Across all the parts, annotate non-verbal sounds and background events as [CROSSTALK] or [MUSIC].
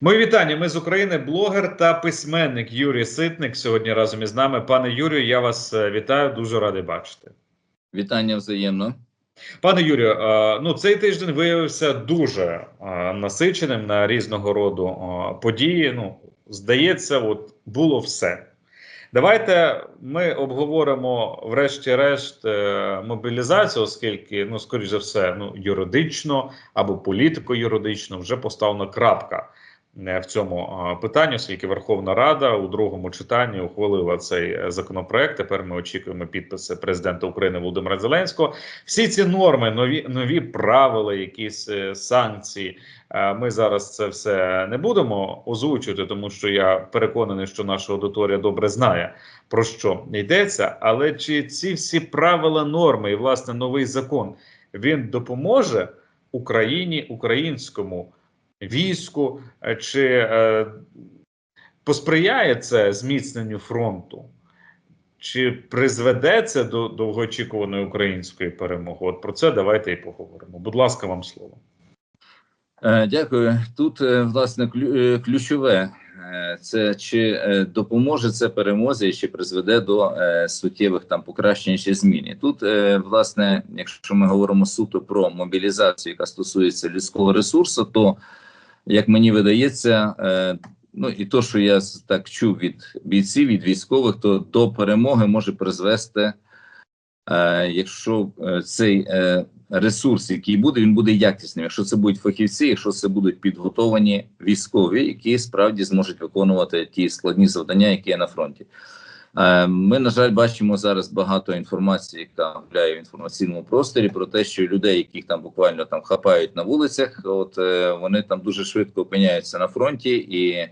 Мої вітання. Ми з України. Блогер та письменник Юрій Ситник сьогодні разом із нами. Пане Юрію, я вас е, вітаю. Дуже радий бачити. Вітання взаємно. Пане Юрію, е, ну цей тиждень виявився дуже е, насиченим на різного роду події. Ну, здається, от було все. Давайте ми обговоримо, врешті-решт, мобілізацію, оскільки, ну, скоріш за все, ну, юридично або політико-юридично вже поставлена крапка в цьому питанні, оскільки Верховна Рада у другому читанні ухвалила цей е, законопроект. Тепер ми очікуємо підписи президента України Володимира Зеленського. Всі ці норми, нові нові правила, якісь е, санкції. Е, Ми зараз це все не будемо озвучувати, тому що я переконаний, що наша аудиторія добре знає про що йдеться. Але чи ці всі правила норми і власне новий закон він допоможе Україні, українському війську, е, чи е, посприяє це зміцненню фронту? Чи призведе це до довгоочікуваної української перемоги? От про це давайте і поговоримо. Будь ласка, вам слово. Е, Дякую. Тут власне ключове це чи допоможе це перемозі, чи призведе до суттєвих там покращень чи змін. Тут, власне, якщо ми говоримо суто про мобілізацію, яка стосується людського ресурсу, то як мені видається, е, ну і то, що я так чув від бійців, від військових, то до перемоги може призвести, е, якщо е, цей е, ресурс, який буде, він буде якісним. Якщо це будуть фахівці, якщо це будуть підготовані військові, які справді зможуть виконувати ті складні завдання, які є на фронті. Е, Ми, на жаль, бачимо зараз багато інформації, яка гуляє в інформаційному просторі про те, що людей, яких там буквально там хапають на вулицях, от е, вони там дуже швидко опиняються на фронті, і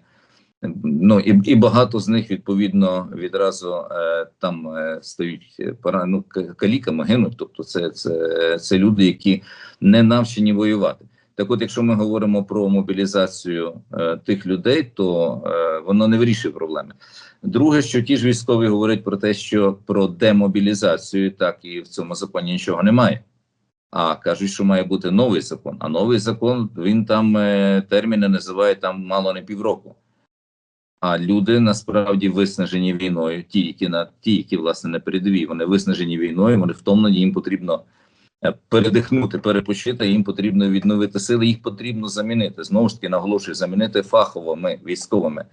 ну і, і багато з них відповідно відразу е, там стають ну, каліками, гинуть. Тобто, це, це, це люди, які не навчені воювати. Так, от, якщо ми говоримо про мобілізацію е, тих людей, то е, воно не вирішує проблеми. Друге, що ті ж військові говорять про те, що про демобілізацію, так і в цьому законі нічого немає. А кажуть, що має бути новий закон. А новий закон він там е, терміни називає там мало не півроку. А люди насправді виснажені війною. Ті, які на ті, які власне на передовій, вони виснажені війною, вони втомлені, їм потрібно передихнути, перепочити. Їм потрібно відновити сили. Їх потрібно замінити. Знову ж таки наголошую, замінити фаховими військовими.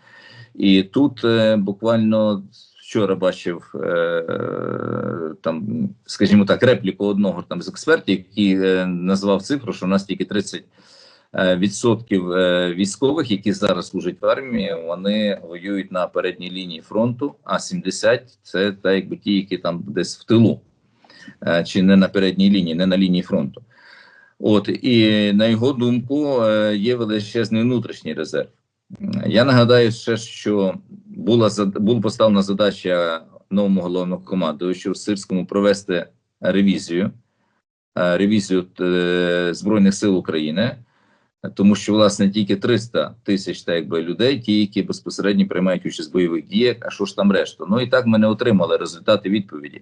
І тут е, буквально вчора бачив е, там, скажімо так, репліку одного там з експертів, який е, назвав цифру, що у нас тільки 30 е, відсотків е, військових, які зараз служать в армії, вони воюють на передній лінії фронту, а 70 – це та якби ті, які там десь в тилу, е, чи не на передній лінії, не на лінії фронту. От і на його думку, е, є величезний внутрішній резерв. Я нагадаю ще, що була була поставлена задача новому головному командувачу в Сирському провести ревізію, е, ревізію е, Збройних сил України, тому що власне тільки 300 тисяч так якби людей, ті, які безпосередньо приймають участь в бойових діях. А що ж там решта? Ну і так ми не отримали результати відповіді.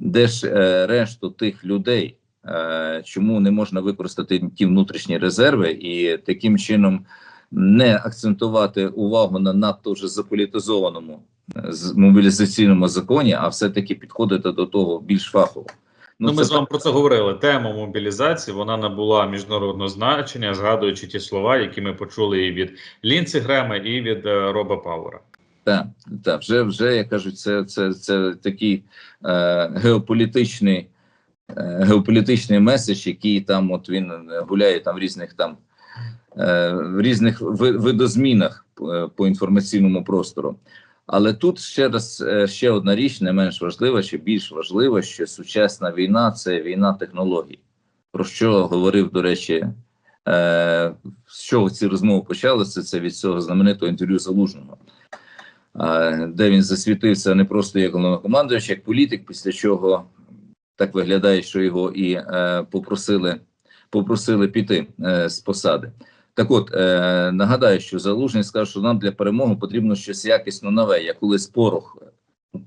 Де ж е, решту тих людей? Е, чому не можна використати ті внутрішні резерви і таким чином не акцентувати увагу на надто вже заполітизованому е, мобілізаційному законі, а все-таки підходити до того більш фахово. Ну, ми це з вами про це говорили. Тема мобілізації вона набула міжнародного значення, згадуючи ті слова, які ми почули і від Лінці Грема, і від Роба Пауера. Так, так, вже вже я кажу, це, це, це такий е, геополітичний, е, геополітичний меседж, який там от він е, гуляє там в різних там е, в різних ви- видозмінах е, по інформаційному простору. Але тут ще раз е, ще одна річ, не менш важлива, чи більш важлива, що сучасна війна це війна технологій. Про що говорив, до речі, з чого ці розмови почалися, це від цього знаменитого інтерв'ю Залужного де він засвітився не просто як головнокомандуючий, як політик, після чого так виглядає, що його і е, попросили, попросили піти е, з посади. Так от е, нагадаю, що Залужний сказав, що нам для перемоги потрібно щось якісно нове. Я колись порох.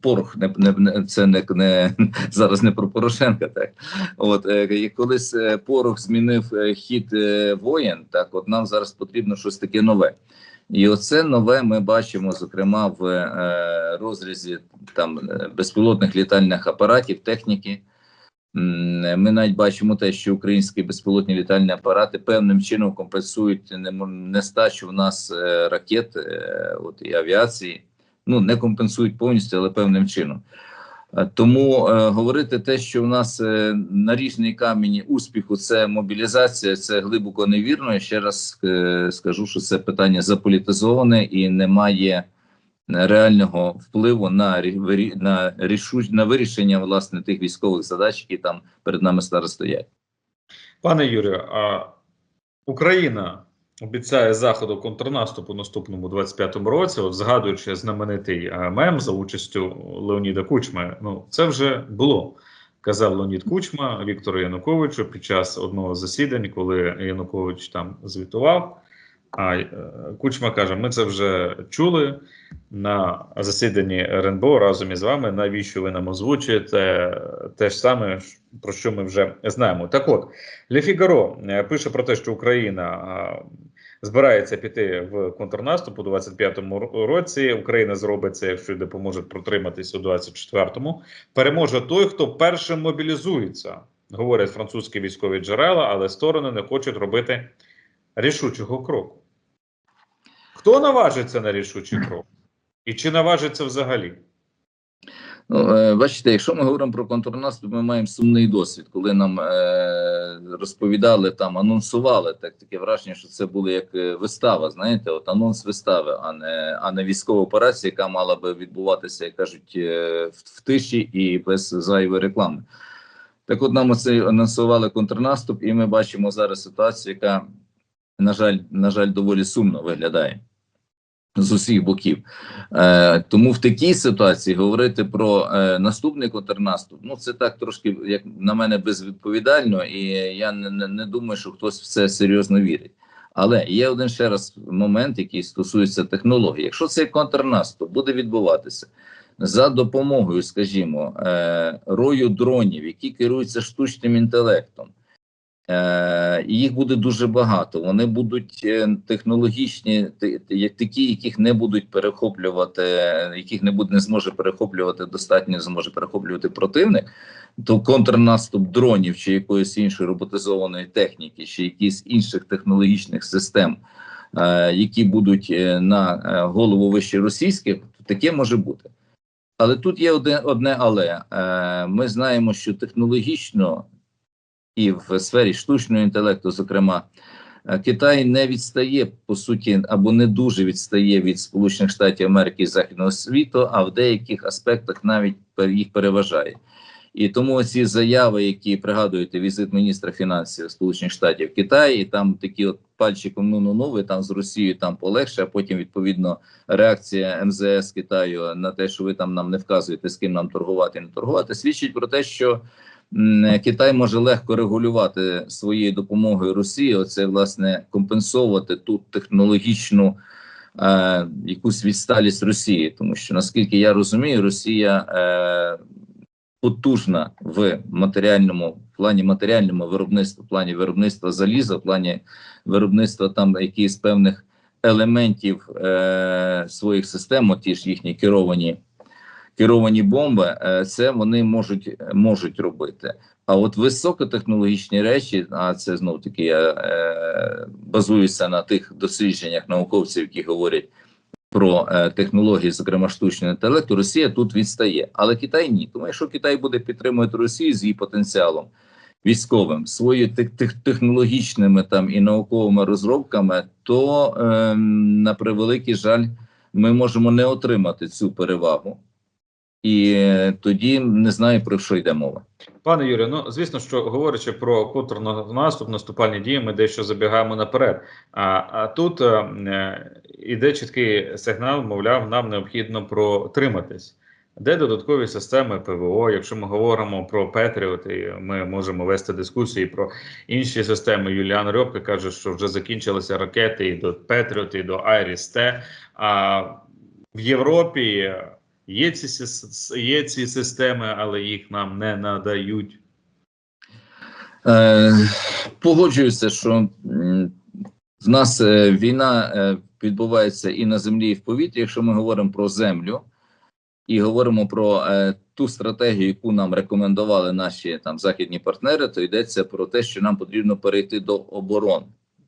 Порох не, не, це не, не [LAUGHS] зараз не про Порошенка. Так от е, колись порох змінив хід воєн. Так, от нам зараз потрібно щось таке нове. І оце нове ми бачимо, зокрема, в е, розрізі там е, безпілотних літальних апаратів, техніки. Ми навіть бачимо те, що українські безпілотні літальні апарати певним чином компенсують нестачу в нас е, ракет от, і авіації. Ну, не компенсують повністю, але певним чином. Е, Тому е, говорити те, що в нас е, наріжний камінь успіху це мобілізація, це глибоко невірно. Я ще раз скажу, що це питання заполітизоване і не має реального впливу на на рішу на вирішення власне тих військових задач, які там перед нами зараз стоять. Пане Юрію, а Україна обіцяє заходу контрнаступу наступному 25-му році, от згадуючи знаменитий е, мем за участю Леоніда Кучми. Ну, це вже було. Казав Леонід Кучма Віктору Януковичу під час одного засідань, коли Янукович там звітував. А е, Кучма каже: ми це вже чули на засіданні РНБО разом із вами. Навіщо ви нам озвучуєте те ж саме, про що ми вже знаємо? Так от, Ле Фігаро е, пише про те, що Україна е, збирається піти в контрнаступ у 25-му році. Україна зробить це, якщо допоможе протриматись у 24-му. Переможе той, хто першим мобілізується, говорять французькі військові джерела, але сторони не хочуть робити рішучого кроку. Хто наважиться на рішучий крок? І чи наважиться взагалі? Ну, е, бачите, якщо ми говоримо про контрнаступ, ми маємо сумний досвід, коли нам е, розповідали там, анонсували так таке враження, що це було як е, вистава. Знаєте, от анонс вистави, а не а не військова операція, яка мала би відбуватися, як кажуть, в, в тиші і без зайвої реклами. Так, от нам оце анонсували контрнаступ, і ми бачимо зараз ситуацію, яка на жаль, на жаль, доволі сумно виглядає з усіх боків. Е, тому в такій ситуації говорити про е, наступний контрнаступ, ну це так трошки, як на мене, безвідповідально, і я не, не, не думаю, що хтось в це серйозно вірить. Але є один ще раз момент, який стосується технології. Якщо цей контрнаступ буде відбуватися за допомогою, скажімо, е, рою дронів, які керуються штучним інтелектом. Е, їх буде дуже багато. Вони будуть е, технологічні, такі, яких не будуть перехоплювати, яких не буде не зможе перехоплювати достатньо, зможе перехоплювати противник. То контрнаступ дронів чи якоїсь іншої роботизованої техніки, чи якихось інших технологічних систем, е, які будуть на голову вище російських, таке може бути. Але тут є одне, одне але ми знаємо, що технологічно і в сфері штучного інтелекту, зокрема, е, Китай не відстає по суті або не дуже відстає від Сполучених Штатів Америки і Західного світу, а в деяких аспектах навіть їх переважає. І тому ці заяви, які пригадуєте, візит міністра фінансів Сполучених Штатів в Китаї, і там такі от пальчиком ну ну ну ви там з Росією там полегше, а потім відповідно реакція МЗС Китаю на те, що ви там нам не вказуєте, з ким нам торгувати не торгувати, свідчить про те, що Китай може легко регулювати своєю допомогою Росії. Оце власне компенсувати ту технологічну е, якусь відсталість Росії, тому що наскільки я розумію, Росія е, потужна в матеріальному в плані матеріальному виробництва, в плані виробництва заліза, в плані виробництва там якихось певних елементів е, своїх систем, ті ж їхні керовані керовані бомби, е, це вони можуть можуть робити. А от високотехнологічні речі, а це знов таки я е, базуюся на тих дослідженнях науковців, які говорять про е, технології, зокрема штучного інтелекту, Росія тут відстає, але Китай ні. Тому якщо Китай буде підтримувати Росію з її потенціалом військовим, своїми тех, тех, технологічними там і науковими розробками, то е, на превеликий жаль, ми можемо не отримати цю перевагу. І тоді не знаю про що йде мова. Пане Юрію, ну звісно, що говорячи про контрнаступ, наступальні дії, ми дещо забігаємо наперед. А, а тут е, е, іде чіткий сигнал, мовляв, нам необхідно протриматись. Де додаткові системи ПВО? Якщо ми говоримо про Петріоти, ми можемо вести дискусії про інші системи. Юліан Рьопка каже, що вже закінчилися ракети і до Петріот, і до Айріс Т. А в Європі є ці, є ці системи, але їх нам не надають. Е, погоджуюся, що В нас е, війна е, відбувається і на землі, і в повітрі. Якщо ми говоримо про землю і говоримо про е, ту стратегію, яку нам рекомендували наші там західні партнери, то йдеться про те, що нам потрібно перейти до оборони,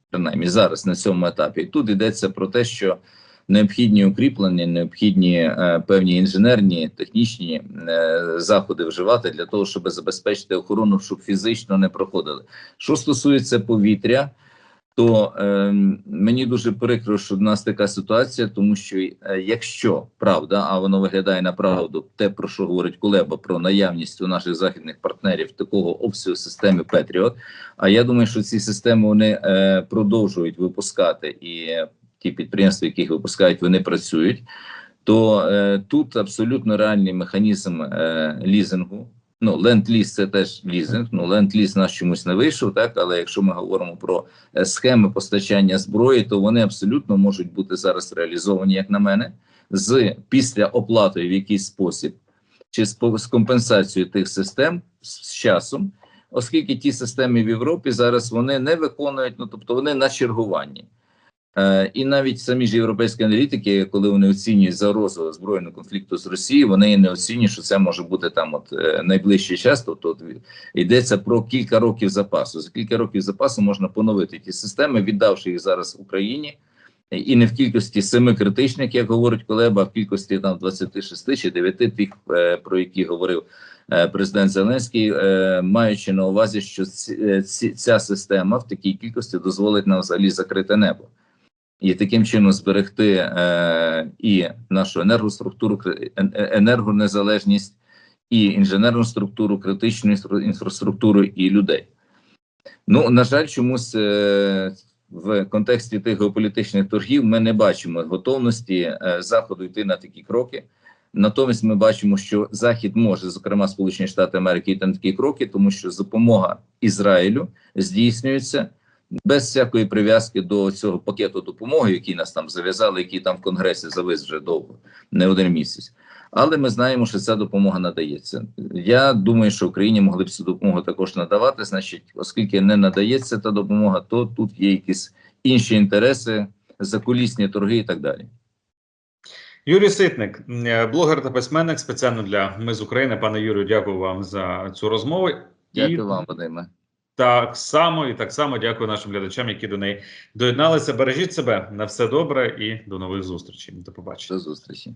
принаймні зараз на цьому етапі. І тут йдеться про те, що необхідні укріплення, необхідні е, певні інженерні технічні е, заходи вживати для того, щоб забезпечити охорону, щоб фізично не проходили. Що стосується повітря, то е, мені дуже прикро, що в нас така ситуація, тому що е, якщо правда, а воно виглядає на правду, те про що говорить Кулеба про наявність у наших західних партнерів такого обсягу системи Петріот. А я думаю, що ці системи вони е, продовжують випускати і ті підприємства, яких випускають, вони працюють. То е, тут абсолютно реальний механізм е, лізингу. Ну, ленд-ліз це теж лізинг. Ну, ленд-ліз наш чомусь не вийшов, так але якщо ми говоримо про е, схеми постачання зброї, то вони абсолютно можуть бути зараз реалізовані, як на мене, з після оплатою в якийсь спосіб чи з, з компенсацією тих систем з часом, оскільки ті системи в Європі зараз вони не виконують, ну тобто вони на чергуванні. Е, і навіть самі ж європейські аналітики, коли вони оцінюють загрозу збройного конфлікту з Росією, вони не оцінюють, що це може бути там от е, найближчий час. Тобто от, йдеться про кілька років запасу. За кілька років запасу можна поновити ті системи, віддавши їх зараз Україні, і не в кількості семи критичних, як говорить Колеба, а в кількості там 26 чи 9 тих, е, про які говорив президент Зеленський, маючи на увазі, що ця система в такій кількості дозволить нам взагалі закрити небо і таким чином зберегти е, і нашу енергоструктуру, е- енергонезалежність, і інженерну структуру, критичну інфра- інфраструктуру і людей. Ну на жаль, чомусь е, в контексті тих геополітичних торгів ми не бачимо готовності е, заходу йти на такі кроки. Натомість ми бачимо, що Захід може, зокрема Сполучені Штати Америки, йти на такі кроки, тому що допомога Ізраїлю здійснюється без всякої прив'язки до цього пакету допомоги, який нас там зав'язали, який там в Конгресі завис вже довго, не один місяць. Але ми знаємо, що ця допомога надається. Я думаю, що Україні могли б цю допомогу також надавати. Значить, оскільки не надається та допомога, то тут є якісь інші інтереси, закулісні торги і так далі. Юрій Ситник, блогер та письменник спеціально для Ми з України. Пане Юрію, дякую вам за цю розмову. Дякую і вам, Вадиме. Так само, і так само дякую нашим глядачам, які до неї доєдналися. Бережіть себе на все добре і до нових зустрічей. До побачення. До зустрічі.